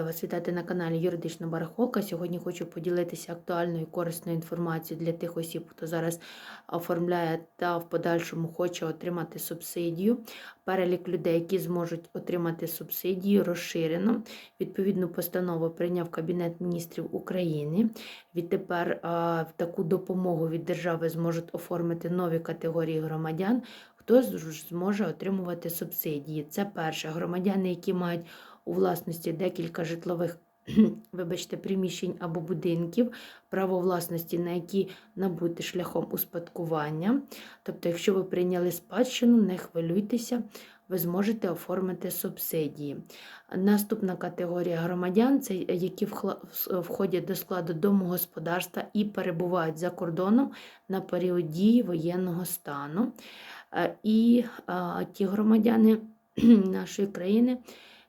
Вас вітати на каналі Юридична Барахолка. Сьогодні хочу поділитися актуальною і корисною інформацією для тих осіб, хто зараз оформляє та в подальшому хоче отримати субсидію. Перелік людей, які зможуть отримати субсидію, розширено. Відповідну постанову прийняв Кабінет міністрів України. Відтепер таку допомогу від держави зможуть оформити нові категорії громадян. Хто зможе отримувати субсидії? Це перше громадяни, які мають у власності декілька житлових вибачте, приміщень або будинків, право власності, на які набути шляхом успадкування. Тобто, якщо ви прийняли спадщину, не хвилюйтеся, ви зможете оформити субсидії. Наступна категорія громадян це які входять до складу домогосподарства і перебувають за кордоном на період дії воєнного стану. Е, І ті громадяни нашої країни,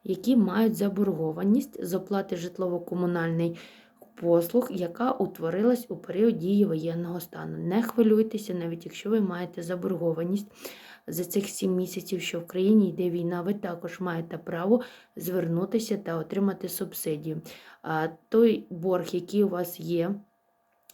які мають заборгованість з оплати житлово-комунальних послуг, яка утворилась у період дії воєнного стану. Не хвилюйтеся, навіть якщо ви маєте заборгованість за цих 7 місяців, що в країні йде війна, ви також маєте право звернутися та отримати субсидію. А той борг, який у вас є,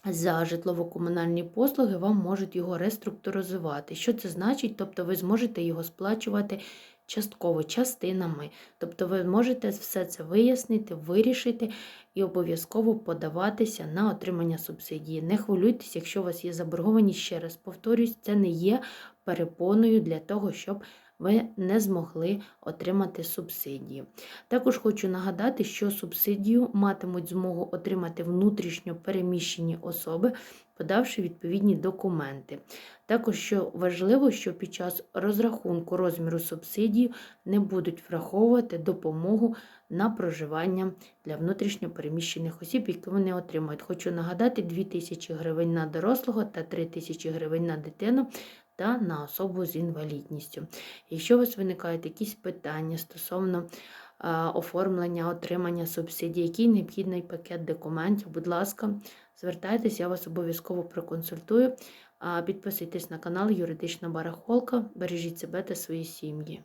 за житлово-комунальні послуги вам можуть його реструктуризувати. Що це значить? Тобто ви зможете його сплачувати частково, частинами. Тобто ви можете все це вияснити, вирішити і обов'язково подаватися на отримання субсидії. Не хвилюйтесь, якщо у вас є заборгованість, ще раз повторюсь, це не є перепоною для того, щоб ви не змогли отримати субсидії. Також хочу нагадати, що субсидію матимуть змогу отримати внутрішньо переміщені особи, подавши відповідні документи. Також що важливо, що під час розрахунку розміру субсидії не будуть враховувати допомогу на проживання для внутрішньо переміщених осіб, які вони отримують. Хочу нагадати 2 тисячі гривень на дорослого та 3 тисячі гривень на дитину та на особу з інвалідністю. Якщо у вас виникають якісь питання стосовно а, оформлення, отримання субсидій, який необхідний пакет документів, будь ласка, звертайтеся, я вас обов'язково проконсультую. Підписуйтесь на канал Юридична Барахолка, бережіть себе та свої сім'ї.